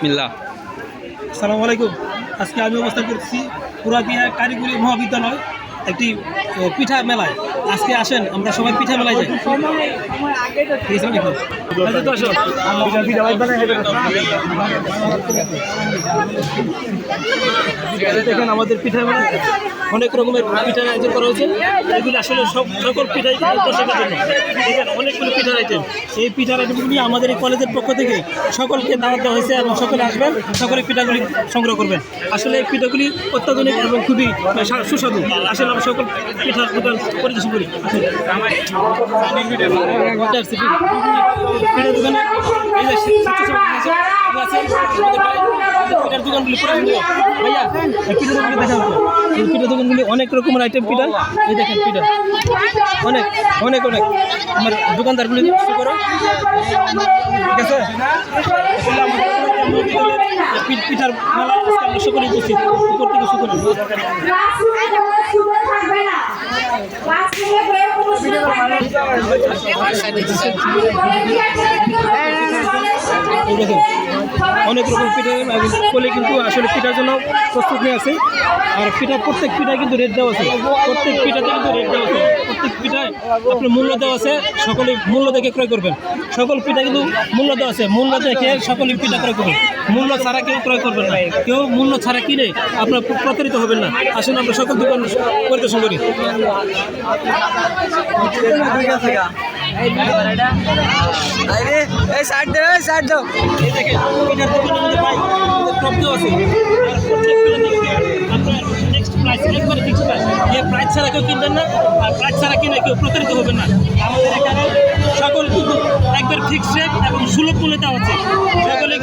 বিসমিল্লাহ। সালাম আলাইকুম। আজকে আমি অবস্থান করছি পুরাদিয়া কারিগরি মহাবিদ্যালয় একটি পিঠা মেলায়। আজকে আসেন, আমরা সবাই পিঠা মেলায় যাই। দেখেন, আমাদের পিঠা মেলা অনেক রকমের পিঠার আয়োজন করা হয়েছে। এগুলি আসলে সব সকল পিঠাই দর্শকের জন্য। দেখেন, অনেকগুলো পিঠার আইটেম এই পিঠার আইটেমগুলি আমাদের এই কলেজের পক্ষ থেকে সকলকে দাওয়াত দেওয়া হয়েছে এবং সকলে আসবেন, সকলে পিঠাগুলি সংগ্রহ করবেন। আসলে এই পিঠাগুলি অত্যাধুনিক এবং খুবই সুস্বাদু আসলে আমরা সকল পিঠার পরিদর্শন পিঠার দোকানগুলি অনেক রকমের আইটেম পিঠা। এই দেখেন পিঠা। অনেক অনেক অনেক। আমার দোকানদারগুলি করো। ঠিক আছে? পিঠার মেলা সকলে উপস্থিত উপর থেকে দেখেন অনেক রকম পিঠা কোলে কিন্তু আসলে পিঠার জন্য প্রস্তুত নিয়ে আছে। আর পিঠা, প্রত্যেক পিঠায় কিন্তু রেট দেওয়া আছে। প্রত্যেক পিঠাতে কিন্তু রেট দেওয়া আছে। প্রত্যেক পিঠায় আপনার মূল্য দেওয়া আছে সকলে মূল্য দেখে ক্রয় করবেন। সকল পিঠা কিন্তু মূল্য দেওয়া আছে। মূল্য দেখে সকলে পিঠা ক্রয় করবেন। মূল্য ছাড়া কেউ ক্রয় করবেন না। কেউ মূল্য ছাড়া কিনে আপনার প্রতারিত হবেন না। আসুন আমরা সকল দোকান পরিদর্শন করি। প্রাইস ছাড়া কেউ কিনবেন না। আর প্রাইস ছাড়া কিনে কেউ প্রতারিত হবেন না। আমাদের এখানে সকল কিন্তু ফিক্সড রেট এবং সুলভ মূল্যে দেওয়া আছে সকলে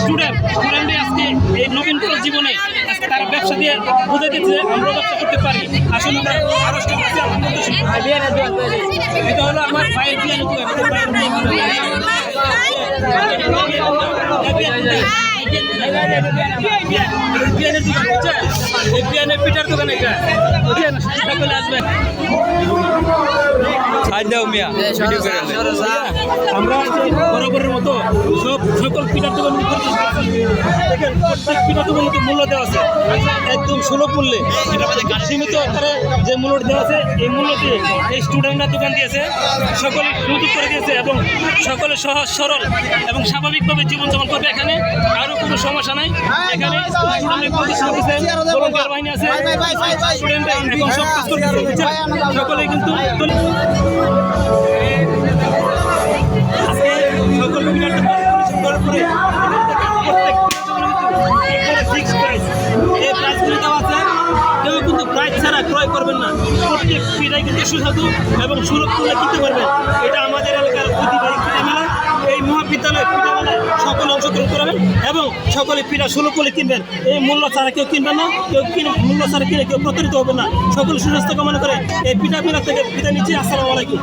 স্টুডেন্ট স্টুডেন্টে আজকে এই নবীন জীবনে আজকে তারা ব্যবসা দিয়ে বুঝে দিচ্ছে আমরা ব্যবসা করতে পারি আসলে আমরা আরও। এটা হলো আমার ভাইয়ের বিয়ে বিয়ানের দোকান বুঝছেন আসবেন দাও মিয়া আমরা বরাবরের মতো। সব সকল পিঠার দোকান দেখেন প্রত্যেক পিঠার মূল্য দেওয়া আছে। একদম সুলভ মূল্যে। সীমিত আকারে যে মূল্য দেওয়া আছে, এই মূল্য দিয়ে এই স্টুডেন্টরা দোকান দিয়েছে। সকলে সুযোগ করে দিয়েছে এবং সকলে সহজ সরল এবং স্বাভাবিকভাবে জীবনযাপন করবে। এখানে কারও কোনো সমস্যা নাই। এখানে বাহিনী আছে। স্টুডেন্টরা এখন সকলে কিন্তু ক্রয় করবেন না। প্রত্যেক পিঠাই কিন্তু সুস্বাদু এবং সুলভ মূল্যে কিনতে পারবেন। এটা আমাদের এলাকার পিঠা মেলা এই মহাবিদ্যালয় পিঠা মেলায় সকলে অংশগ্রহণ করবেন এবং সকলে পিঠা সুলভ মূল্যে কিনবেন। এই মূল্য ছাড়া কেউ কিনবেন না, কেউ কিনে মূল্য ছাড়া কিনে কেউ প্রতারিত হবে না। সকল সুস্বাস্থ্য কামনা করে এই পিঠা মেলা থেকে পিঠা নিচ্ছি। আসসালামু আলাইকুম।